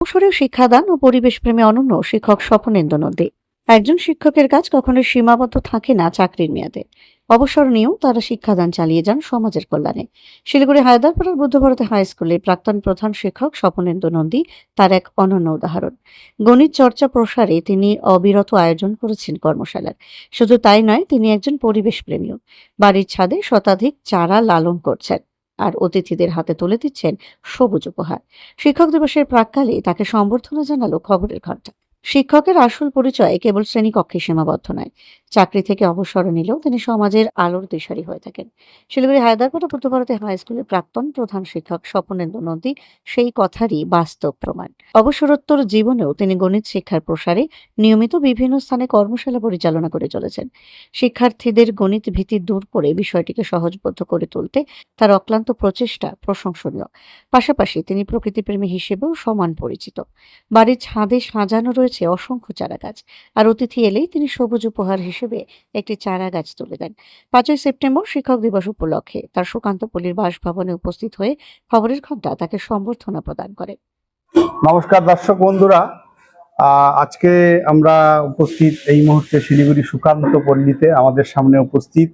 অবসরেও শিক্ষাদান ও পরিবেশ প্রেমে অনন্য শিক্ষক স্বপনেন্দু নদী একজন শিক্ষকের কাজ কখনো সীমাবদ্ধ থাকে না চাকরির মেয়াদে। অবসর নিয়েও তারা শিক্ষাদান চালিয়ে যান সমাজের কল্যাণে। শিলিগুড়ি হায়দারপাড়ার বুদ্ধভারতী হাই স্কুলে প্রাক্তন প্রধান শিক্ষক স্বপনেন্দু নন্দী তার এক অনন্য উদাহরণ। গণিত চর্চা প্রসারে তিনি অবিরত আয়োজন করেছেন কর্মশালার। শুধু তাই নয়, তিনি একজন পরিবেশ প্রেমীও বাড়ির ছাদে শতাধিক চারা লালন করছেন। আর অতিথিদের হাতে তুলে দিচ্ছেন সবুজ উপহার। শিক্ষক দিবসের প্রাককালে তাকে সম্বর্ধনা জানালো খবরের ঘণ্টা। শিক্ষকের আসল পরিচয় কেবল শ্রেণীকক্ষে সীমাবদ্ধ নয়। চাকরি থেকে অবসর নিলেও তিনি সমাজের আলোর দিশারি হয়ে থাকেন। শিলিগুড়ি হায়দারপাড়া পূর্বভারতী হাই স্কুলের প্রাক্তন প্রধান শিক্ষক স্বপনেন্দু নন্দী সেই কথারই বাস্তব প্রমাণ। অবসরোত্তর জীবনেও তিনি গণিত শিক্ষার প্রসারে নিয়মিত বিভিন্ন স্থানে কর্মশালা পরিচালনা করে চলেছেন। শিক্ষার্থীদের গণিত ভীতি দূর করে বিষয়টিকে সহজবোধ্য করে তুলতে তার অক্লান্ত প্রচেষ্টা প্রশংসনীয়। পাশাপাশি তিনি প্রকৃতিপ্রেমী হিসেবেও সমান পরিচিত। বাড়ির ছাদে সাজানো রয়েছে অসংখ্য চারা গাছ আর অতিথি এলেই তিনি সবুজ উপহার হিসেবে একটি চারা গাছ তুলে দেন। পাঁচই সেপ্টেম্বর শিক্ষক দিবস উপলক্ষে তার সুকান্ত পল্লীর বাসভবনে উপস্থিত হয়ে খবরের ঘণ্টা তাকে সম্বর্ধনা প্রদান করে। নমস্কার দর্শক বন্ধুরা আজকে আমরা উপস্থিত এই মুহূর্তে শিলিগুড়ি সুকান্ত পল্লীতে আমাদের সামনে উপস্থিত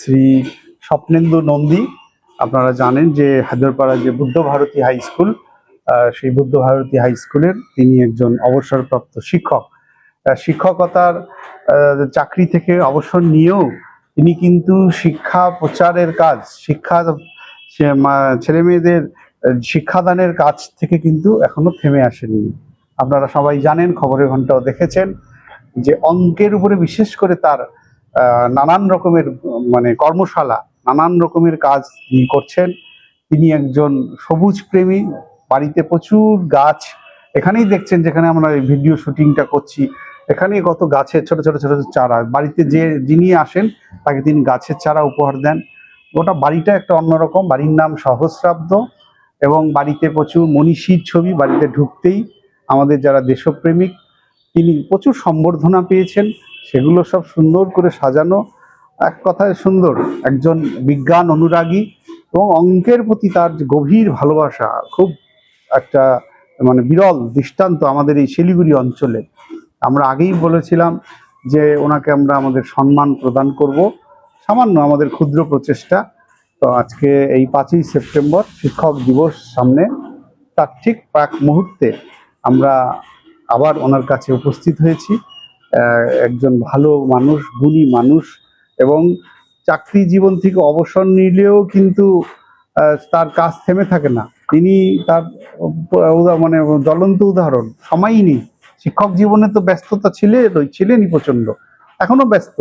শ্রী স্বপ্নেন্দু নন্দী। আপনারা জানেন যে হায়দরপাড়া যে বুদ্ধ ভারতী হাই স্কুল সেই বুদ্ধ ভারতী হাই স্কুলের তিনি একজন অবসরপ্রাপ্ত শিক্ষক। শিক্ষকতার চাকরি থেকে অবসর নিয়েও তিনি কিন্তু শিক্ষা প্রচারের কাজ, শিক্ষা ছেলে মেয়েদের শিক্ষাদানের কাজ থেকে কিন্তু এখনও থেমে আসেনি আপনারা সবাই জানেন, খবরের ঘন্টাও দেখেছেন যে অঙ্কের উপরে বিশেষ করে তার নানান রকমের মানে কর্মশালা, নানান রকমের কাজ তিনি করছেন। তিনি একজন সবুজ প্রেমী বাড়িতে প্রচুর গাছ। এখানেই দেখছেন যেখানে আমরা এই ভিডিও শুটিংটা করছি। এখানেই কত গাছের ছোট ছোট ছোট ছোট চারা। বাড়িতে যে যিনি আসেন, তাকে তিনি গাছের চারা উপহার দেন। গোটা বাড়িটা একটা অন্যরকম। বাড়ির নাম সহস্রাব্দ এবং বাড়িতে প্রচুর মনীষীর ছবি। বাড়িতে ঢুকতেই আমাদের যারা দেশপ্রেমিক, তিনি প্রচুর সম্বর্ধনা পেয়েছেন। সেগুলো সব সুন্দর করে সাজানো। এক কথায় সুন্দর। একজন বিজ্ঞান অনুরাগী এবং অঙ্কের প্রতি তার গভীর ভালোবাসা, খুব একটা মানে বিরল দৃষ্টান্ত আমাদের এই শিলিগুড়ি অঞ্চলে। আমরা আগেই বলেছিলাম যে ওনাকে আমরা আমাদের সম্মান প্রদান করব। সামান্য আমাদের ক্ষুদ্র প্রচেষ্টা। তো আজকে এই পাঁচই সেপ্টেম্বর শিক্ষক দিবস সামনে। তার ঠিক প্রাক মুহূর্তে আমরা আবার ওনার কাছে উপস্থিত হয়েছি। একজন ভালো মানুষ, গুণী মানুষ এবং চাকরি জীবন থেকে অবসর নিলেও কিন্তু তার কাজ থেমে থাকে না। তিনি তার মানে জ্বলন্ত উদাহরণ। সময়ই নেই শিক্ষক জীবনে তো ব্যস্ততা ছিলে ছিলেনই প্রচণ্ড এখনও ব্যস্ত।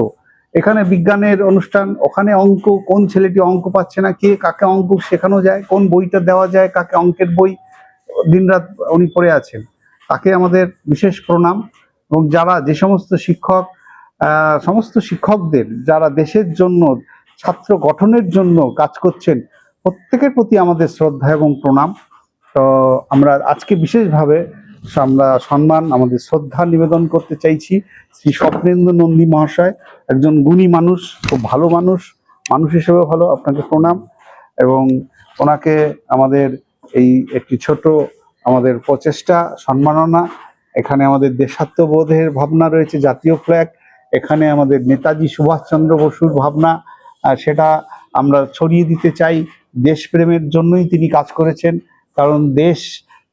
এখানে বিজ্ঞানের অনুষ্ঠান, ওখানে অঙ্ক, কোন ছেলেটি অঙ্ক পাচ্ছে না, কে কাকে অঙ্ক শেখানো যায়, কোন বইটা দেওয়া যায়, কাকে অঙ্কের বই, দিনরাত উনি পড়ে আছেন। তাকে আমাদের বিশেষ প্রণাম। এবং যারা যে সমস্ত শিক্ষক সমস্ত শিক্ষকদের, যারা দেশের জন্য, ছাত্র গঠনের জন্য কাজ করছেন প্রত্যেকের প্রতি আমাদের শ্রদ্ধা এবং প্রণাম। তো আমরা আজকে বিশেষভাবে আমরা সম্মান, আমাদের শ্রদ্ধা নিবেদন করতে চাইছি শ্রী স্বপ্নেন্দু নন্দী মহাশয়, একজন গুণী মানুষ, খুব ভালো মানুষ মানুষ হিসেবে ভালো, আপনাকে প্রণাম। এবং ওনাকে আমাদের এই একটি ছোট আমাদের প্রচেষ্টা, সম্মাননা, এখানে আমাদের দেশাত্মবোধের ভাবনা রয়েছে, জাতীয় ফ্ল্যাগ এখানে আমাদের নেতাজি সুভাষচন্দ্র বসুর ভাবনা সেটা আমরা ছড়িয়ে দিতে চাই। দেশপ্রেমের জন্যই তিনি কাজ করেছেন, কারণ দেশ,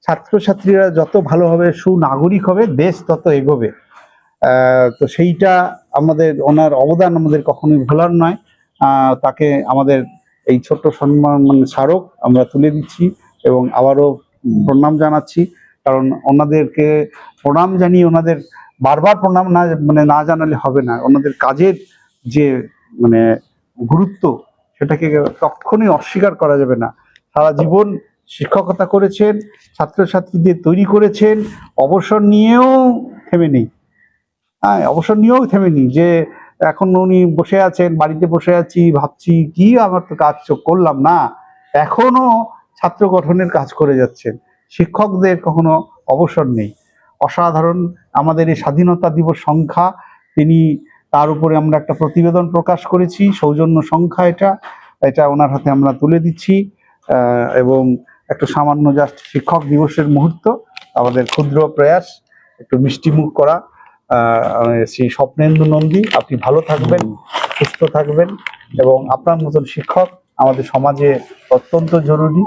ছাত্রছাত্রীরা যত ভালোভাবে সুনাগরিক হবে, দেশ তত এগোবে। তো সেইটা আমাদের, ওনার অবদান আমাদের কখনোই ভোলার নয়। তাকে আমাদের এই ছোট্ট সম্মান মানে স্মারক আমরা তুলে দিচ্ছি এবং আবারও প্রণাম জানাচ্ছি, কারণ ওনাদেরকে প্রণাম জানিয়ে ওনাদের বারবার প্রণাম না মানে না জানালে হবে না। ওনাদের কাজের যে মানে গুরুত্ব সেটাকে কখনোই অস্বীকার করা যাবে না। সারা জীবন শিক্ষকতা করেছেন ছাত্রছাত্রীদের তৈরি করেছেন, অবসর নিয়েও থেমে নেই। হ্যাঁ অবসর নিয়েও থেমে নেই যে এখন উনি বসে আছেন, বাড়িতে বসে আছি, ভাবছি কি আমার তো কাজ করলাম না। এখনও ছাত্র গঠনের কাজ করে যাচ্ছেন। শিক্ষকদের কখনো অবসর নেই। অসাধারণ আমাদের এই স্বাধীনতা দিবস সংখ্যা তিনি তার উপরে আমরা একটা প্রতিবেদন প্রকাশ করেছি, সৌজন্য সংখ্যা এটা। এটা ওনার হাতে আমরা তুলে দিচ্ছি এবং একটু সামান্য জাস্ট শিক্ষক দিবসের মুহূর্ত, আমাদের ক্ষুদ্র প্রয়াস, একটু মিষ্টিমুখ করা। শ্রী স্বপ্নেন্দু নন্দী, আপনি ভালো থাকবেন, সুস্থ থাকবেন, এবং আপনার মতন শিক্ষক আমাদের সমাজে অত্যন্ত জরুরি।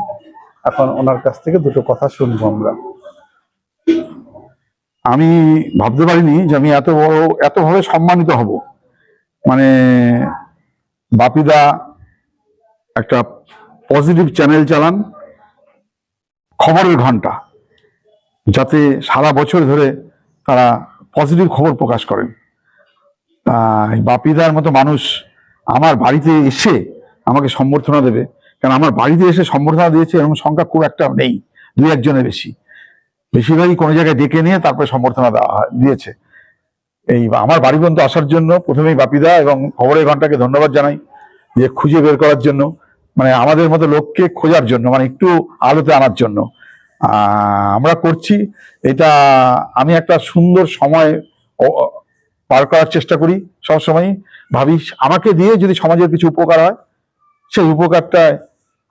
এখন ওনার কাছ থেকে দুটো কথা শুনব আমরা। আমি ভাবতে পারিনি যে আমি এত বড়, এতভাবে সম্মানিত হব। মানে বাপিদা একটা পজিটিভ চ্যানেল চালান, খবরের ঘণ্টা যাতে সারা বছর ধরে তারা পজিটিভ খবর প্রকাশ করেন। বাপিদার মতো মানুষ আমার বাড়িতে এসে আমাকে সম্বর্ধনা দেবে। কারণ আমার বাড়িতে এসে সম্বর্ধনা দিয়েছে এরকম সংখ্যা খুব একটা নেই দুই একজনের বেশি। বেশিরভাগই কোনো জায়গায় ডেকে নিয়ে তারপরে সম্বর্ধনা দেওয়া হয়, দিয়েছে। এই আমার বাড়ি পর্যন্ত আসার জন্য প্রথমেই বাপিদা এবং খবরের ঘন্টাকে ধন্যবাদ জানাই যে খুঁজে বের করার জন্য মানে আমাদের মতো লোককে খোঁজার জন্য মানে একটু আলোতে আনার জন্য। আমরা করছি, এটা আমি একটা সুন্দর সময় পার করার চেষ্টা করি সবসময়। ভাবি, আমাকে দিয়ে যদি সমাজের কিছু উপকার হয়, সেই উপকারটায়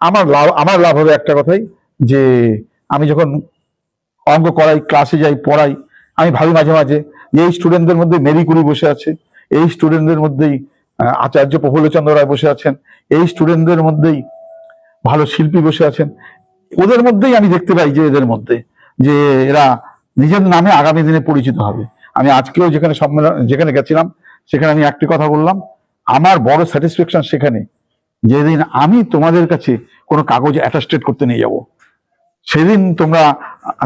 আমার লাভ আমার লাভ হবে একটা কথাই, যে আমি যখন অঙ্ক করাই ক্লাসে যাই, পড়াই। আমি ভাবি মাঝে মাঝে যে এই স্টুডেন্টদের মধ্যে মেরি কুরি বসে আছে, এই স্টুডেন্টদের মধ্যেই আচার্য প্রফুল্লচন্দ্র রায় বসে আছেন, এই স্টুডেন্টদের মধ্যেই ভালো শিল্পী বসে আছেন। ওদের মধ্যেই আমি দেখতে পাই যে এদের মধ্যে, যে এরা নিজের নামে আগামী দিনে পরিচিত হবে। আমি আজকেও যেখানে সম্মেলন, যেখানে গেছিলাম, সেখানে আমি একটি কথা বললাম, আমার বড় স্যাটিসফ্যাকশন সেখানে, যেদিন আমি তোমাদের কাছে কোনো কাগজ অ্যাটাস্টেড করতে নিয়ে যাব। সেদিন তোমরা,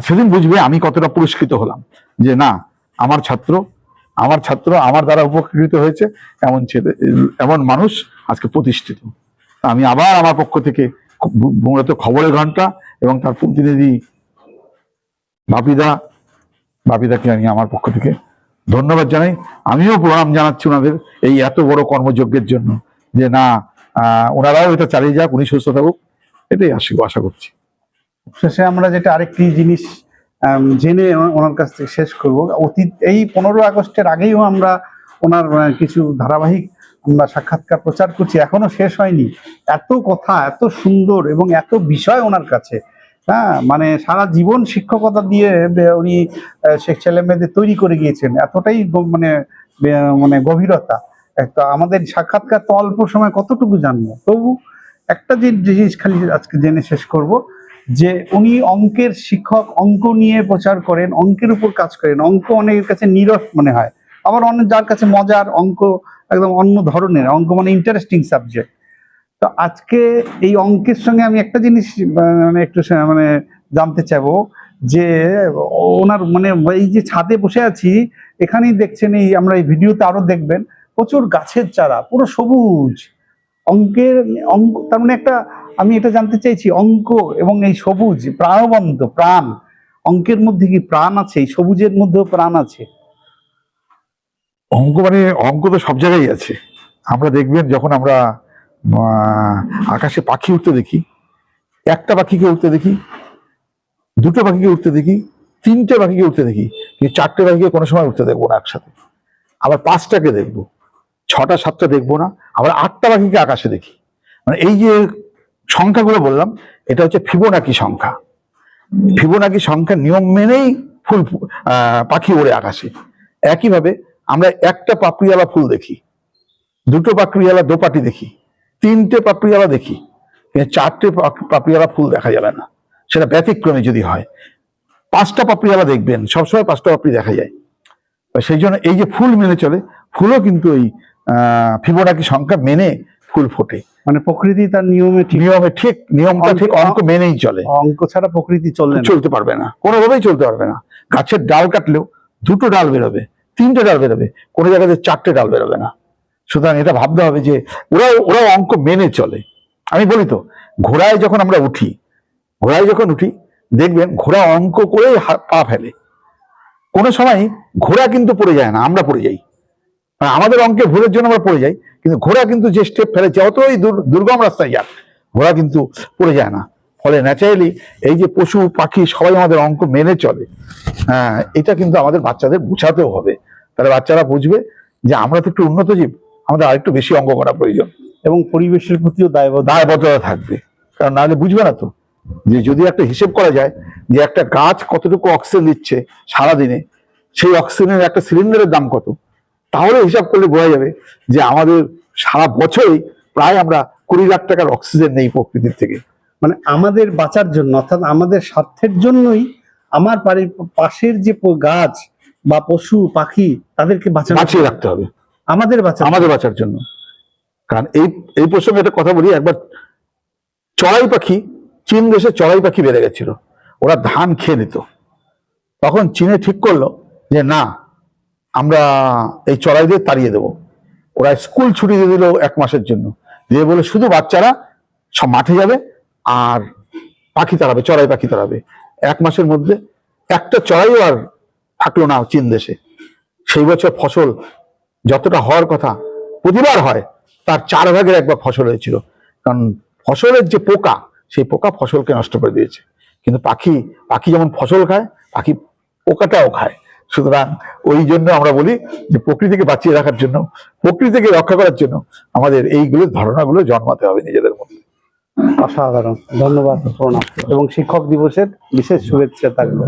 সেদিন বুঝবে আমি কতটা পুরস্কৃত হলাম। যে না, আমার ছাত্র আমার ছাত্র আমার দ্বারা উপকৃত হয়েছে, এমন ছেলে, এমন মানুষ আজকে প্রতিষ্ঠিত। আমি আবার আমার পক্ষ থেকে মূলত খবরের ঘণ্টা এবং তার প্রতিনিধি বাপিদা, বাপিদাকে আমি আমার পক্ষ থেকে ধন্যবাদ জানাই। আমিও প্রণাম জানাচ্ছি ওনাদের এই এত বড় কর্মযজ্ঞের জন্য যে না ওনারাও এটা চালিয়ে যাক, উনি সুস্থ থাকুক, এটাই আশা করছি। শেষে আমরা যেটা আরেকটি জিনিস জেনে ওনার কাছ থেকে শেষ করব। অতীত, এই পনেরো আগস্টের আগেও আমরা ওনার কিছু ধারাবাহিক আমরা সাক্ষাৎকার প্রচার করছি, এখনও শেষ হয়নি। এত কথা, এত সুন্দর এবং এত বিষয় ওনার কাছে। হ্যাঁ মানে সারা জীবন শিক্ষকতা দিয়ে উনি শেখ ছেলে মেয়েদের তৈরি করে গিয়েছেন। এতটাই মানে মানে গভীরতা। একটা আমাদের সাক্ষাৎকার তো অল্প সময়, কতটুকু জানব? তবু একটা যে জিনিস খালি আজকে জেনে শেষ করব যে উনি অঙ্কের শিক্ষক, অঙ্ক নিয়ে প্রচার করেন, অঙ্কের উপর কাজ করেন। অঙ্ক অনেকের কাছে নিরস মনে হয়। আবার অনেক যার কাছে মজার, অঙ্ক একদম অন্য ধরনের, অঙ্ক মানে ইন্টারেস্টিং সাবজেক্ট তো আজকে এই অঙ্কের সঙ্গে আমি একটা জিনিস মানে একটু মানে জানতে চাইব যে ওনার মানে এই যে ছাদে বসে আছি, এখানেই দেখছেন এই, আমরা এই ভিডিওতে আরও দেখবেন, প্রচুর গাছের চারা, পুরো সবুজ। অঙ্কের অঙ্ক তার মানে একটা, আমি এটা জানতে চাইছি অঙ্ক এবং এই সবুজ, প্রাণবন্ত, প্রাণ, অঙ্কের মধ্যে কি প্রাণ আছে? এই সবুজের মধ্যেও প্রাণ আছে। অঙ্ক মানে অঙ্ক তো সব জায়গায় আছে। আমরা দেখবেন যখন আমরা আকাশে পাখি উঠতে দেখি, একটা পাখিকে উঠতে দেখি, দুটো পাখিকে উঠতে দেখি, তিনটে পাখিকে উঠতে দেখি চারটে পাখিকে কোনো সময় উঠতে দেখব না একসাথে। আবার পাঁচটাকে দেখব। ছটা, সাতটা দেখব না। আবার আটটা পাখিকে আকাশে দেখি। মানে এই যে সংখ্যাগুলো বললাম, এটা হচ্ছে ফিবোনাকি সংখ্যা। ফিবোনাকি সংখ্যা নিয়ম মেনেই ফুল পাখি ওড়ে আকাশে। একইভাবে আমরা একটা পাপড়িওয়ালা ফুল দেখি, দুটো পাপড়িওয়ালা দোপাটি দেখি, তিনটে পাপড়িওয়ালা দেখি চারটে পাপ- পাপড়িওয়ালা ফুল দেখা যাবে না। সেটা ব্যতিক্রমে যদি হয়। পাঁচটা পাপড়িওয়ালা দেখবেন, সবসময় পাঁচটা পাপড়ি দেখা যায়। সেই জন্য এই যে ফুল মেনে চলে, ফুলও কিন্তু এই ফিবোনাকি সংখ্যা মেনে ফুল ফোটে? মানে প্রকৃতি তার নিয়মে নিয়মে ঠিক নিয়মটা ঠিক অঙ্ক- মেনেই চলে। অঙ্ক ছাড়া প্রকৃতি চলে চলতে পারবে না। কোনোভাবেই চলতে পারবে না। গাছের ডাল কাটলেও দুটো ডাল বেরোবে তিনটে ডাল বেরোবে কোনো জায়গাতে চারটে ডাল বেরোবে না। সুতরাং এটা ভাবতে হবে যে ওরাও ওরাও অঙ্ক মেনে চলে। আমি বলি তো ঘোড়ায় যখন আমরা উঠি ঘোড়ায় যখন উঠি দেখবেন ঘোড়া অঙ্ক করেই পা ফেলে। কোনো সময় ঘোড়া কিন্তু পড়ে যায় না আমরা পড়ে যাই। মানে আমাদের অঙ্কে ভুলের জন্য আমরা পড়ে যাই কিন্তু ঘোড়া কিন্তু যে স্টেপ ফেলে যতই দুর- দুর্গম রাস্তায় যাক ঘোড়া কিন্তু পড়ে যায় না। ফলে ন্যাচারালি এই যে পশু পাখি সবাই আমাদের অঙ্ক মেনে চলে। হ্যাঁ এটা কিন্তু আমাদের বাচ্চাদের বোঝাতেও হবে। তাহলে বাচ্চারা বুঝবে যে আমরা তো একটু উন্নত জীব আমাদের আরেকটু বেশি অঙ্ক করা প্রয়োজন। এবং পরিবেশের প্রতিও দায়বদ্ধ দায়বদ্ধতা থাকবে। কারণ নাহলে বুঝবে না তো। যে যদি একটা হিসেব করা যায় যে একটা গাছ কতটুকু অক্সিজেন দিচ্ছে সারাদিনে সেই অক্সিজেনের একটা সিলিন্ডারের দাম কত? তাহলে হিসাব করলে বোঝা যাবে যে আমাদের সারা বছরই প্রায় আমরা কুড়ি লাখ টাকার অক্সিজেন নেই প্রকৃতির থেকে। মানে আমাদের বাঁচার জন্য অর্থাৎ আমাদের স্বার্থের জন্যই আমার বাড়ির পাশের যে গাছ বা পশু পাখি তাদেরকে বাঁচানো বাঁচিয়ে রাখতে হবে। আমাদের বাঁচা আমাদের বাঁচার জন্য। কারণ এই এই প্রসঙ্গে একটা কথা বলি একবার চড়াই পাখি চীন দেশে চড়াই পাখি বেড়ে গেছিল। ওরা ধান খেয়ে নিত। তখন চীনে ঠিক করল যে না আমরা এই চড়াইদের তাড়িয়ে দেব। ওরা স্কুল ছুটি দিয়ে দিল এক মাসের জন্য। দিয়ে বলে, শুধু বাচ্চারা সব মাঠে যাবে আর পাখি তাড়াবে, চড়াই পাখি তাড়াবে। এক মাসের মধ্যে একটা চড়াইও আর থাকল না চীন দেশে। সেই বছর ফসল যতটা হওয়ার কথা প্রতিবার হয়, তার চার ভাগের একবার ফসল হয়েছিল। কারণ ফসলের যে পোকা, সেই পোকা ফসলকে নষ্ট করে দিয়েছে। কিন্তু পাখি পাখি যেমন ফসল খায়, পাখি পোকাটাও খায়। সুতরাং ওই জন্য আমরা বলি যে প্রকৃতিকে বাঁচিয়ে রাখার জন্য, প্রকৃতিকে রক্ষা করার জন্য আমাদের এইগুলো ধারণাগুলো জন্মাতে হবে নিজেদের মধ্যে। অসাধারণ। ধন্যবাদ, প্রণাম। এবং শিক্ষক দিবসের বিশেষ শুভেচ্ছা থাকবে